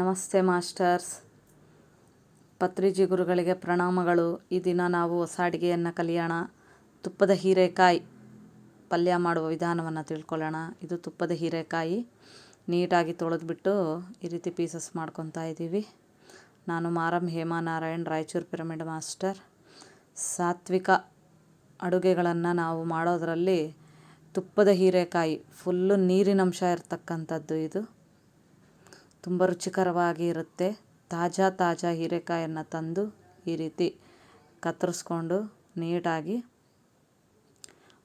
ನಮಸ್ತೆ ಮಾಸ್ಟರ್ಸ್. ಪತ್ರಿಜಿ ಗುರುಗಳಿಗೆ ಪ್ರಣಾಮಗಳು. ಈ ದಿನ ನಾವು ಹೊಸ ಅಡುಗೆಯನ್ನು ಕಲಿಯೋಣ. ತುಪ್ಪದ ಹೀರೆಕಾಯಿ ಪಲ್ಯ ಮಾಡುವ ವಿಧಾನವನ್ನು ತಿಳ್ಕೊಳ್ಳೋಣ. ಇದು ತುಪ್ಪದ ಹೀರೆಕಾಯಿ. ನೀಟಾಗಿ ತೊಳೆದ್ಬಿಟ್ಟು ಈ ರೀತಿ ಪೀಸಸ್ ಮಾಡ್ಕೊತಾ ಇದ್ದೀವಿ. ನಾನು ಮಾರಂ ಹೇಮಾ ನಾರಾಯಣ್, ರಾಯಚೂರು ಪಿರಮಿಡ್ ಮಾಸ್ಟರ್. ಸಾತ್ವಿಕ ಅಡುಗೆಗಳನ್ನು ನಾವು ಮಾಡೋದರಲ್ಲಿ ತುಪ್ಪದ ಹೀರೆಕಾಯಿ ಫುಲ್ಲು ನೀರಿನಂಶ ಇರತಕ್ಕಂಥದ್ದು ಇದು. ತುಂಬ ರುಚಿಕರವಾಗಿ ಇರುತ್ತೆ. ತಾಜಾ ತಾಜಾ ಹೀರೆಕಾಯನ್ನು ತಂದು ಈ ರೀತಿ ಕತ್ತರಿಸ್ಕೊಂಡು ನೀಟಾಗಿ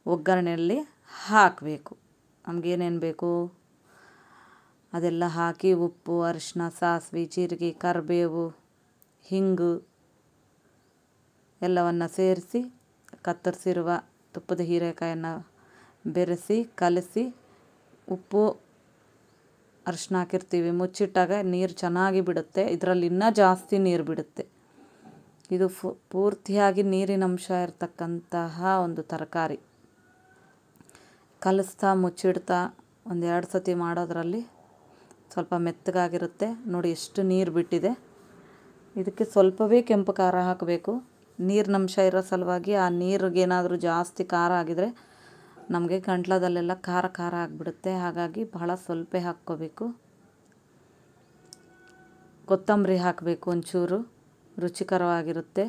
ಒಗ್ಗರಣೆಯಲ್ಲಿ ಹಾಕಬೇಕು. ನಮಗೇನೇನು ಬೇಕು? ಅದೆಲ್ಲ ಹಾಕಿ ಉಪ್ಪು ಅರಿಶಿನ ಸಾಸಿವೆ, ಜೀರಿಗೆ, ಕರಿಬೇವು, ಹಿಂಗು ಎಲ್ಲವನ್ನು ಸೇರಿಸಿ ಕತ್ತರಿಸಿರುವ ತುಪ್ಪದ ಹೀರೆಕಾಯನ್ನು ಬೆರೆಸಿ, ಕಲಸಿ ಉಪ್ಪು ಅರಿಶಿನ ಹಾಕಿರ್ತೀವಿ. ಮುಚ್ಚಿಟ್ಟಾಗ ನೀರು ಚೆನ್ನಾಗಿ ಬಿಡುತ್ತೆ. ಇದರಲ್ಲಿ ಇನ್ನೂ ಜಾಸ್ತಿ ನೀರು ಬಿಡುತ್ತೆ. ಇದು ಫು, ಪೂರ್ತಿಯಾಗಿ ನೀರಿನಂಶ ಇರತಕ್ಕಂತಹ ಒಂದು ತರಕಾರಿ. ಕಲಿಸ್ತಾ, ಮುಚ್ಚಿಡ್ತಾ ಒಂದೆರಡು ಸತಿ ಮಾಡೋದ್ರಲ್ಲಿ ಸ್ವಲ್ಪ ಮೆತ್ತಗಾಗಿರುತ್ತೆ. ನೋಡಿ ಎಷ್ಟು ನೀರು ಬಿಟ್ಟಿದೆ. ಇದಕ್ಕೆ ಸ್ವಲ್ಪವೇ ಕೆಂಪು ಖಾರ ಹಾಕಬೇಕು. ನೀರಿನಂಶ ಇರೋ ಸಲುವಾಗಿ ಆ ನೀರಿಗೇನಾದರೂ ಜಾಸ್ತಿ ಖಾರ ಆಗಿದರೆ ನಮಗೆ ಗಂಟ್ಲದಲ್ಲೆಲ್ಲ ಖಾರ ಖಾರ ಆಗಿಬಿಡುತ್ತೆ. ಹಾಗಾಗಿ ಬಹಳ ಸ್ವಲ್ಪ ಹಾಕ್ಕೋಬೇಕು. ಕೊತ್ತಂಬರಿ ಹಾಕಬೇಕು ಒಂಚೂರು. ರುಚಿಕರವಾಗಿರುತ್ತೆ.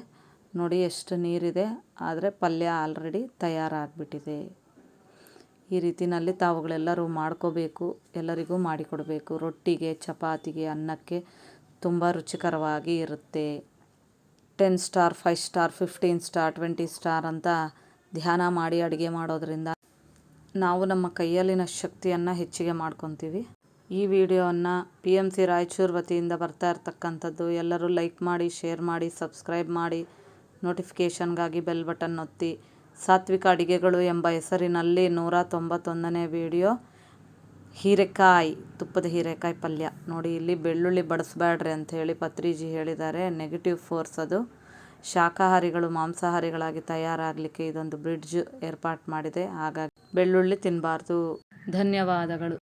ನೋಡಿ ಎಷ್ಟು ನೀರಿದೆ. ಆದರೆ ಪಲ್ಯ ಆಲ್ರೆಡಿ ತಯಾರಾಗಿಬಿಟ್ಟಿದೆ. ಈ ರೀತಿಯಲ್ಲಿ ತಾವುಗಳೆಲ್ಲರೂ ಮಾಡ್ಕೋಬೇಕು. ಎಲ್ಲರಿಗೂ ಮಾಡಿಕೊಡಬೇಕು. ರೊಟ್ಟಿಗೆ, ಚಪಾತಿಗೆ, ಅನ್ನಕ್ಕೆ ತುಂಬ ರುಚಿಕರವಾಗಿ ಇರುತ್ತೆ. Ten star, five star, fifteen star, twenty star ಅಂತ ಧ್ಯಾನ ಮಾಡಿ ಅಡುಗೆ ಮಾಡೋದರಿಂದ ನಾವು ನಮ್ಮ ಕೈಯಲ್ಲಿನ ಶಕ್ತಿಯನ್ನು ಹೆಚ್ಚಿಗೆ ಮಾಡ್ಕೊತೀವಿ. ಈ ವಿಡಿಯೋವನ್ನು ಪಿ ಎಂ ಸಿ ರಾಯಚೂರು ವತಿಯಿಂದ ಬರ್ತಾ ಇರ್ತಕ್ಕಂಥದ್ದು ಎಲ್ಲರೂ ಲೈಕ್ ಮಾಡಿ ಶೇರ್ ಮಾಡಿ ಸಬ್ಸ್ಕ್ರೈಬ್ ಮಾಡಿ ನೋಟಿಫಿಕೇಷನ್ಗಾಗಿ ಬೆಲ್ ಬಟನ್ ಒತ್ತಿ. ಸಾತ್ವಿಕ ಅಡಿಗೆಗಳು ಎಂಬ ಹೆಸರಿನಲ್ಲಿ ನೂರ ತೊಂಬತ್ತೊಂದನೇ ವಿಡಿಯೋ. ಹೀರೆಕಾಯಿ, ತುಪ್ಪದ ಹೀರೆಕಾಯಿ ಪಲ್ಯ. ನೋಡಿ, ಇಲ್ಲಿ ಬೆಳ್ಳುಳ್ಳಿ ಬಡಿಸ್ಬೇಡ್ರಿ ಅಂತ ಹೇಳಿ ಪತ್ರಿಜಿ ಹೇಳಿದ್ದಾರೆ. ನೆಗೆಟಿವ್ ಫೋರ್ಸ್ ಅದು. ಶಾಕಾಹಾರಿಗಳು ಮಾಂಸಾಹಾರಿಗಳಾಗಿ ತಯಾರಾಗಲಿಕ್ಕೆ ಇದೊಂದು ಬ್ರಿಡ್ಜ್ ಏರ್ಪಾಟ್ ಮಾಡಿದೆ. ಹಾಗಾಗಿ ಬೆಳ್ಳುಳ್ಳಿ ತಿನ್ನಬಾರ್ದು ಧನ್ಯವಾದಗಳು.